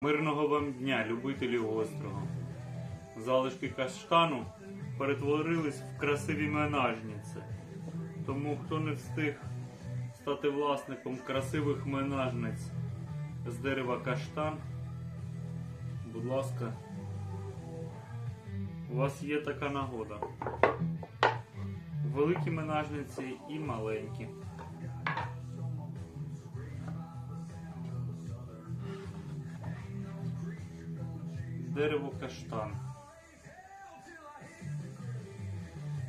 Мирного вам дня, любителі острова. Залишки каштану перетворились в красиві менажниці. Тому хто не встиг стати власником красивих менажниць з дерева каштан, будь ласка, у вас є така нагода. Великі менажниці і маленькі. Дерево каштан.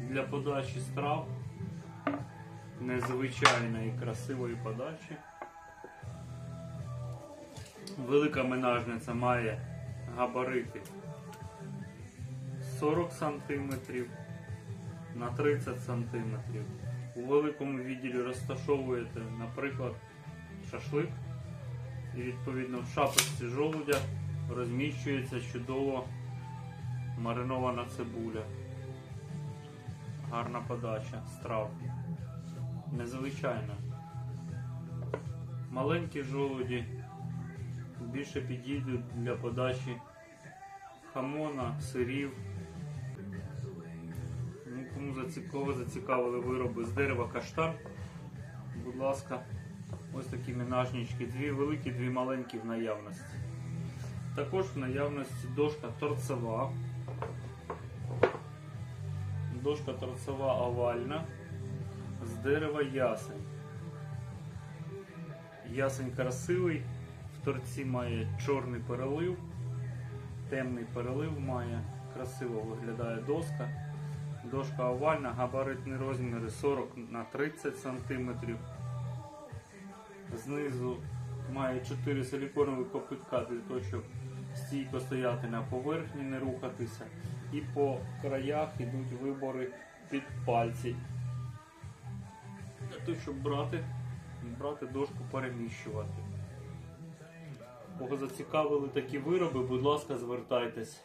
Для подачі страв незвичайної красивої подачі. Велика менажниця має габарити 40 см на 30 см. У великому відділі розташовуєте, наприклад, шашлик і відповідно в шапочці жолудя розміщується чудово маринована цибуля. Гарна подача страв. Незвичайна. Маленькі жолуді більше підійдуть для подачі хамона, сирів. Ну, кому зацікаво зацікавили вироби з дерева каштан, будь ласка, ось такі мінажнички, дві великі, дві маленькі в наявності. Також в наявності дошка торцева. Дошка торцева овальна з дерева ясень. Ясень красивий, в торці має чорний перелив, темний перелив має, красиво виглядає доска. Дошка овальна, габаритні розміри 40 на 30 см. Знизу має 4 силіконові копитка для того, щоб стійко стояти на поверхні, не рухатися. І по краях йдуть вибори під пальці. Для того, щоб брати, брати дошку переміщувати. Кого зацікавили такі вироби, будь ласка, звертайтесь.